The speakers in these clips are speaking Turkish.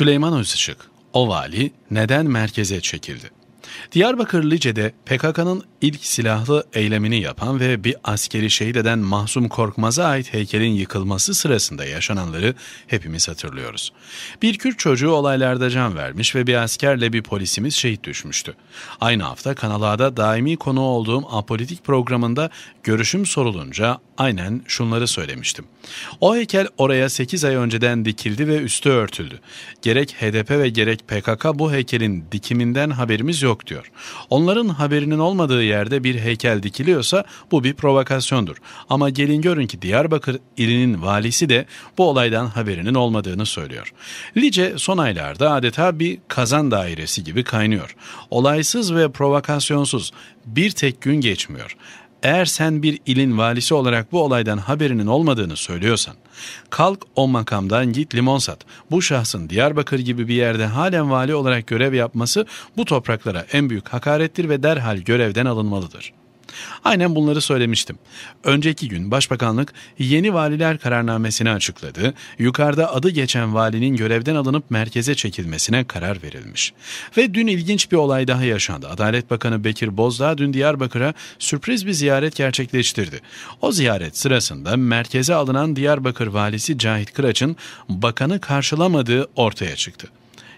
Süleyman Özışık, o vali neden merkeze çekildi? Diyarbakır Lice'de PKK'nın ilk silahlı eylemini yapan ve bir askeri şehit eden Mahsum Korkmaz'a ait heykelin yıkılması sırasında yaşananları hepimiz hatırlıyoruz. Bir Kürt çocuğu olaylarda can vermiş ve bir askerle bir polisimiz şehit düşmüştü. Aynı hafta Kanal A'da daimi konu olduğum apolitik programında görüşüm sorulunca aynen şunları söylemiştim. O heykel oraya 8 ay önceden dikildi ve üstü örtüldü. Gerek HDP ve gerek PKK bu heykelin dikiminden haberimiz yok diyor. Onların haberinin olmadığı yerde bir heykel dikiliyorsa bu bir provokasyondur. Ama gelin görün ki Diyarbakır ilinin valisi de bu olaydan haberinin olmadığını söylüyor. Lice son aylarda adeta bir kazan dairesi gibi kaynıyor. Olaysız ve provokasyonsuz bir tek gün geçmiyor. Eğer sen bir ilin valisi olarak bu olaydan haberinin olmadığını söylüyorsan, kalk o makamdan git limon sat. Bu şahsın Diyarbakır gibi bir yerde halen vali olarak görev yapması bu topraklara en büyük hakarettir ve derhal görevden alınmalıdır.'' Aynen bunları söylemiştim. Önceki gün Başbakanlık yeni valiler kararnamesini açıkladı. Yukarıda adı geçen valinin görevden alınıp merkeze çekilmesine karar verilmiş. Ve dün ilginç bir olay daha yaşandı. Adalet Bakanı Bekir Bozdağ dün Diyarbakır'a sürpriz bir ziyaret gerçekleştirdi. O ziyaret sırasında merkeze alınan Diyarbakır valisi Cahit Kıraç'ın bakanı karşılamadığı ortaya çıktı.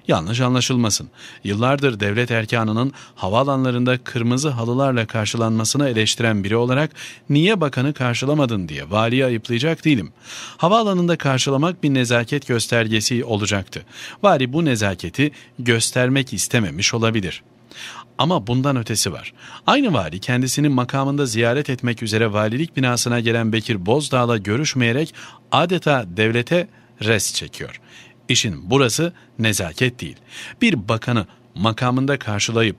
Yanlış anlaşılmasın. Yıllardır devlet erkanının havaalanlarında kırmızı halılarla karşılanmasını eleştiren biri olarak niye bakanı karşılamadın diye valiyi ayıplayacak değilim. Havaalanında karşılamak bir nezaket göstergesi olacaktı. Vali bu nezaketi göstermek istememiş olabilir. Ama bundan ötesi var. Aynı vali kendisini makamında ziyaret etmek üzere valilik binasına gelen Bekir Bozdağ'la görüşmeyerek adeta devlete res çekiyor. İşin burası nezaket değil. Bir bakanı makamında karşılayıp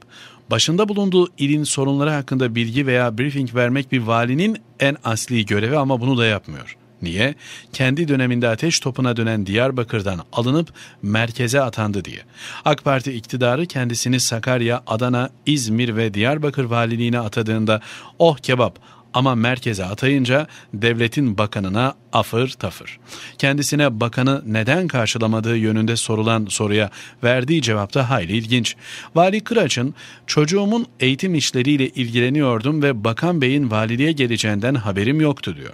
başında bulunduğu ilin sorunları hakkında bilgi veya briefing vermek bir valinin en asli görevi ama bunu da yapmıyor. Niye? Kendi döneminde ateş topuna dönen Diyarbakır'dan alınıp merkeze atandı diye. AK Parti iktidarı kendisini Sakarya, Adana, İzmir ve Diyarbakır valiliğine atadığında oh kebap ama merkeze atayınca devletin bakanına afır tafır. Kendisine bakanı neden karşılamadığı yönünde sorulan soruya verdiği cevap da hayli ilginç. Vali Kıraç'ın çocuğumun eğitim işleriyle ilgileniyordum ve bakan beyin valiliğe geleceğinden haberim yoktu diyor.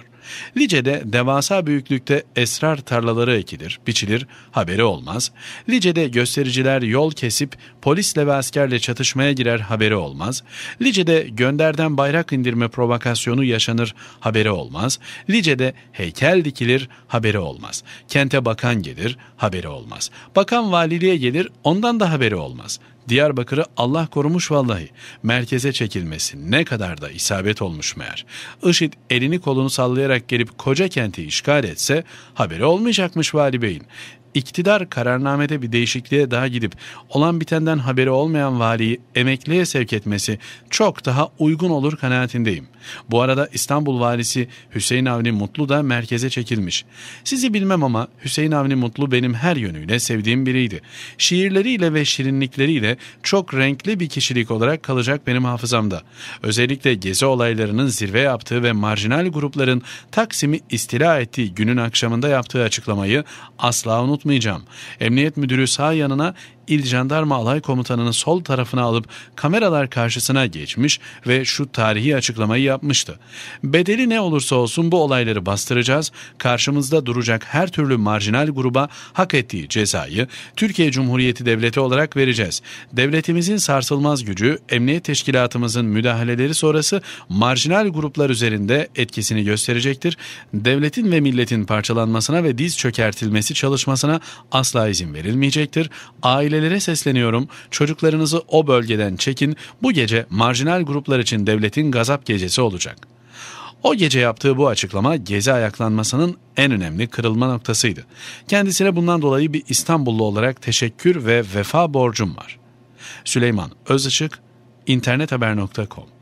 Lice'de devasa büyüklükte esrar tarlaları ekilir, biçilir, haberi olmaz. Lice'de göstericiler yol kesip polisle ve askerle çatışmaya girer, haberi olmaz. Lice'de gönderden bayrak indirme provokasyonu yaşanır, haberi olmaz. Lice'de heykel dikilir, haberi olmaz. Kente bakan gelir, haberi olmaz. Bakan valiliğe gelir, ondan da haberi olmaz. Diyarbakır'ı Allah korumuş vallahi. Merkeze çekilmesi ne kadar da isabet olmuş meğer. IŞİD elini kolunu sallayarak gelip koca kenti işgal etse haberi olmayacakmış Vali Bey'in. İktidar kararnamede bir değişikliğe daha gidip olan bitenden haberi olmayan valiyi emekliye sevk etmesi çok daha uygun olur kanaatindeyim. Bu arada İstanbul valisi Hüseyin Avni Mutlu da merkeze çekilmiş. Sizi bilmem ama Hüseyin Avni Mutlu benim her yönüyle sevdiğim biriydi. Şiirleriyle ve şirinlikleriyle çok renkli bir kişilik olarak kalacak benim hafızamda. Özellikle gezi olaylarının zirve yaptığı ve marjinal grupların Taksim'i istila ettiği günün akşamında yaptığı açıklamayı asla unutmayacağım unutmayacağım. Emniyet müdürü sağ yanına İl Jandarma Alay Komutanı'nı sol tarafına alıp kameralar karşısına geçmiş ve şu tarihi açıklamayı yapmıştı. Bedeli ne olursa olsun bu olayları bastıracağız, karşımızda duracak her türlü marjinal gruba hak ettiği cezayı Türkiye Cumhuriyeti Devleti olarak vereceğiz. Devletimizin sarsılmaz gücü, emniyet teşkilatımızın müdahaleleri sonrası marjinal gruplar üzerinde etkisini gösterecektir. Devletin ve milletin parçalanmasına ve diz çökertilmesi çalışmasına asla izin verilmeyecektir. Aile ailelere sesleniyorum. Çocuklarınızı o bölgeden çekin. Bu gece marjinal gruplar için devletin gazap gecesi olacak. O gece yaptığı bu açıklama gezi ayaklanmasının en önemli kırılma noktasıydı. Kendisine bundan dolayı bir İstanbullu olarak teşekkür ve vefa borcum var. Süleyman Özışık, internethaber.com